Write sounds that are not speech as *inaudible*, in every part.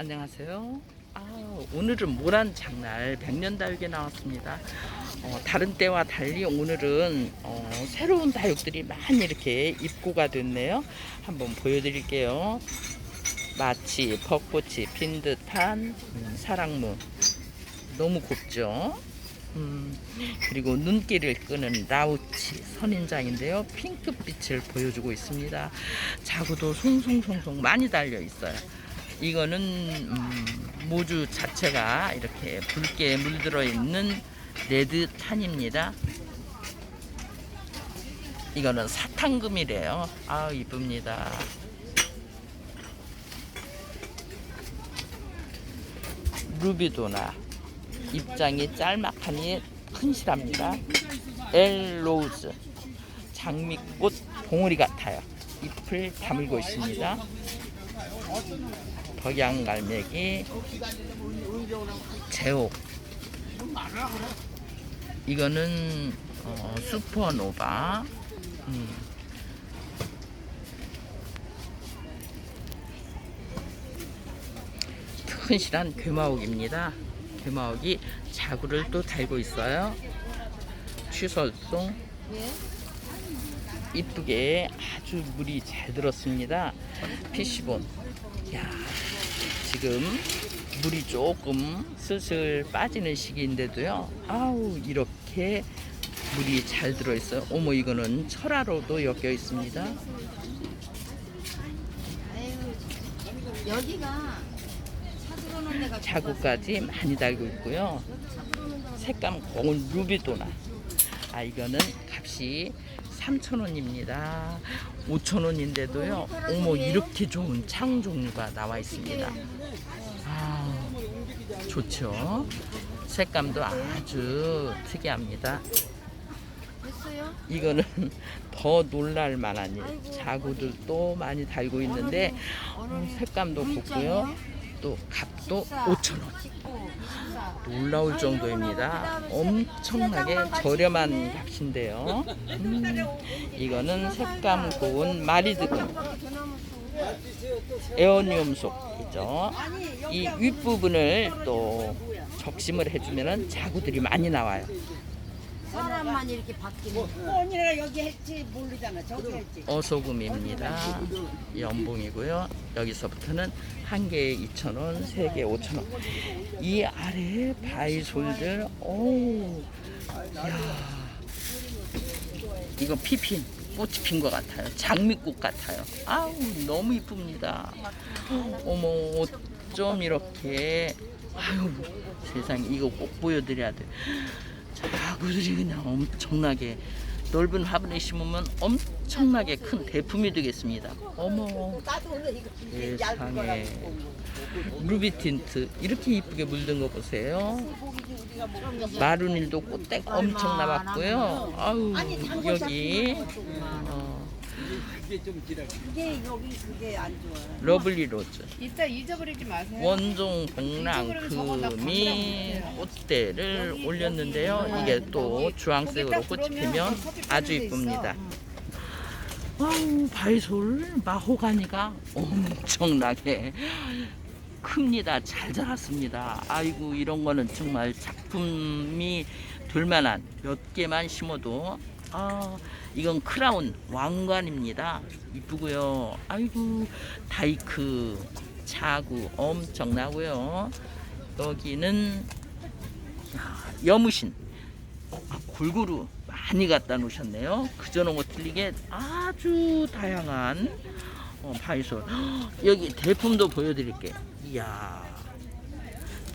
안녕하세요. 아, 오늘은 모란 장날 백년 다육에 나왔습니다. 어, 다른 때와 달리 오늘은 어, 새로운 다육들이 많이 이렇게 입고가 됐네요. 한번 보여드릴게요. 마치 벚꽃이 핀 듯한 음, 사랑무 너무 곱죠. 음, 그리고 눈길을 끄는 라우치 선인장인데요. 핑크빛을 보여주고 있습니다. 자구도 송송송송 많이 달려 있어요. 이거는 음, 모주 자체가 이렇게 붉게 물들어 있는 레드탄입니다. 이거는 사탕금이래요. 아 이쁩니다. 루비도나 입장이 짤막하니 큰실합니다. 엘로우즈 장미꽃 봉우리 같아요. 잎을 다물고 있습니다. 덕양 갈매기 제옥 이거는 어, 슈퍼노바 음. 튼실한 괴마옥입니다. 괴마옥이 자구를 또 달고 있어요. 취설송 이쁘게 아주 물이 잘 들었습니다. 피시본. 야, 지금 물이 조금 슬슬 빠지는 시기인데도요. 아우 이렇게 물이 잘 들어 있어요. 어머 이거는 철화로도 엮여 있습니다. 여기가 자구까지 많이 달고 있고요. 색감 고운 루비도나. 아 이거는 값이 3,000원입니다. 5,000원인데도요. 어머 이렇게 좋은 창 종류가 나와 있습니다. 아 좋죠. 색감도 아주 특이합니다. 이거는 *laughs* 더 놀랄 만한 일. 자구들도 많이 달고 있는데 음, 색감도 곱고요. 또 값도 5,000원. 식구, 식사. 놀라울 정도입니다. 엄청나게 저렴한 값인데요. 음, 이거는 색감 고운 마리드금 에어니움 속이죠. 이 윗부분을 또 적심을 해주면 자구들이 많이 나와요. 사람만 이렇게 바뀌는 언니가 여기 했지 모르잖아. 저기 했지. 어소금입니다. 연봉이고요. 여기서부터는 한 개에 2,000원, 세 개에 5,000원. 이 아래 바이솔들, 오, 야, 이거 피핀, 꽃이 핀 것 같아요. 장미꽃 같아요. 아우, 너무 이쁩니다. 어머, 어쩜 이렇게, 아유, 세상에, 이거 꼭 보여드려야 돼. 자구들이 그냥 엄청나게 넓은 화분에 심으면 엄청나게 큰 대품이 되겠습니다. 어머 세상에. 루비 틴트 이렇게 이쁘게 물든 거 보세요. 마루닐도 꽃대 엄청 나왔고요. 아우 여기 어, 이게 여기 그게 안 좋아. 러블리 로즈 이따 잊어버리지 마세요. 원종 복랑금이 꽃대를 올렸는데요. 이게 또 주황색으로 꽃이 피면 아주 이쁩니다. 와우 바이솔 마호가니가 엄청나게 큽니다. 잘 자랐습니다. 아이고 이런 거는 정말 작품이 될 만한 몇 개만 심어도 아 이건 크라운 왕관입니다. 이쁘고요. 아이고 다이크 자구 엄청나고요. 여기는 야, 여무신 아, 골고루 많이 갖다 놓으셨네요. 그전하고 틀리게 아주 다양한 어, 바이솔. 헉, 여기 대품도 보여드릴게요. 이야,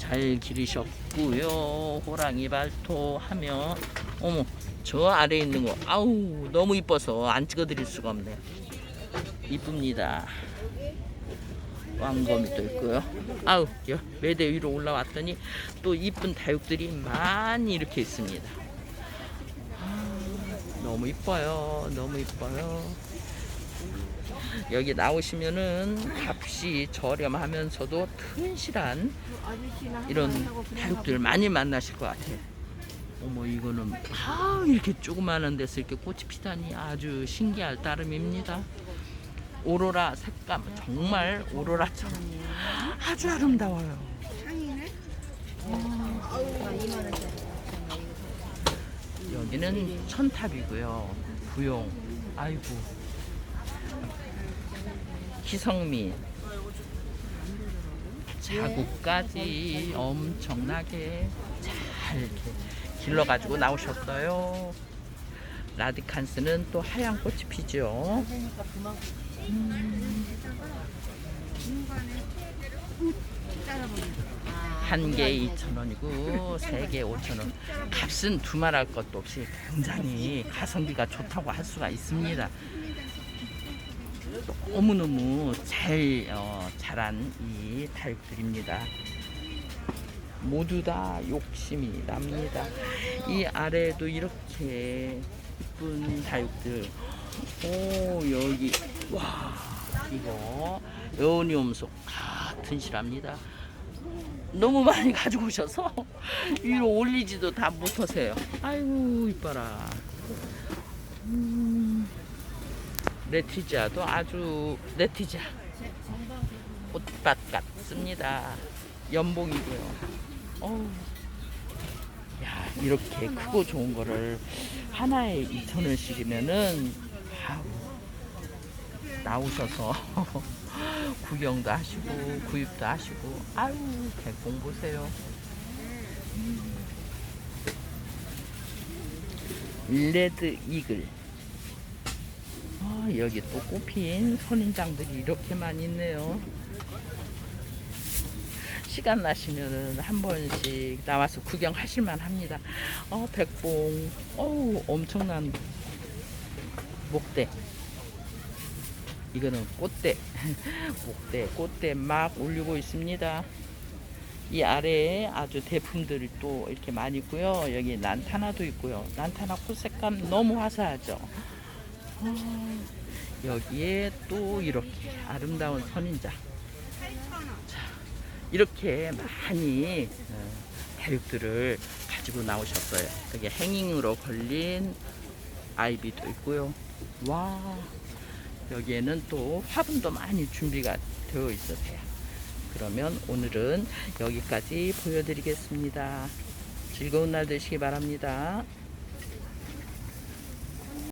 잘 기르셨고요. 호랑이 발토 하며, 어머, 저 아래에 있는 거, 아우, 너무 이뻐서 안 찍어드릴 수가 없네요. 이쁩니다. 왕검이 또 있고요. 아우, 여, 매대 위로 올라왔더니 또 이쁜 다육들이 많이 이렇게 있습니다. 아, 너무 이뻐요. 너무 이뻐요. 여기 나오시면은 값이 저렴하면서도 튼실한 이런 다육들 많이 만나실 것 같아요. 어머 이거는 아 이렇게 조그마한 데서 이렇게 꽃이 피다니 아주 신기할 따름입니다. 오로라 색감 정말 오로라처럼 아주 아름다워요. 아, 2만 원짜리. 여기는 천탑이고요. 부용. 아이고. 희성민. 자국까지 엄청나게 잘 길러가지고 나오셨어요. 라디칸스는 또 하얀 꽃이 피죠. 한 개에 2,000원이고 세 개에 5,000원. 값은 두말할 것도 없이 굉장히 가성비가 좋다고 할 수가 있습니다. 너무너무 잘 어, 자란 이 다육들입니다. 모두 다 욕심이 납니다. 이 아래에도 이렇게 이쁜 다육들. 오 여기 와 이거 여운이옴속 같은 실합니다. 너무 많이 가지고 오셔서 위로 올리지도 다 못하세요. 아이고 이뻐라. 음, 레티지아도 아주 레티지아 꽃밭 같습니다. 연봉이고요. 어우, 야 이렇게 크고 좋은 거를 하나에 2천 원씩이면은 나오셔서 *laughs* 구경도 하시고 구입도 하시고 아유 개공 보세요. 레드 이글. 아, 여기 또 꽃핀 선인장들이 이렇게 많이 있네요. 시간 나시면은 한 번씩 나와서 구경하실만 합니다. 어, 백봉. 어우, 엄청난 목대. 이거는 꽃대. *laughs* 목대, 꽃대 막 올리고 있습니다. 이 아래에 아주 대품들이 또 이렇게 많이 있고요. 여기 난타나도 있고요. 난타나 꽃 색감 너무 화사하죠. 아, 여기에 또 이렇게 아름다운 선인장. 자, 이렇게 많이 어, 다육들을 가지고 나오셨어요. 여기 행잉으로 걸린 아이비도 있고요. 와, 여기에는 또 화분도 많이 준비가 되어 있으세요. 그러면 오늘은 여기까지 보여드리겠습니다. 즐거운 날 되시기 바랍니다.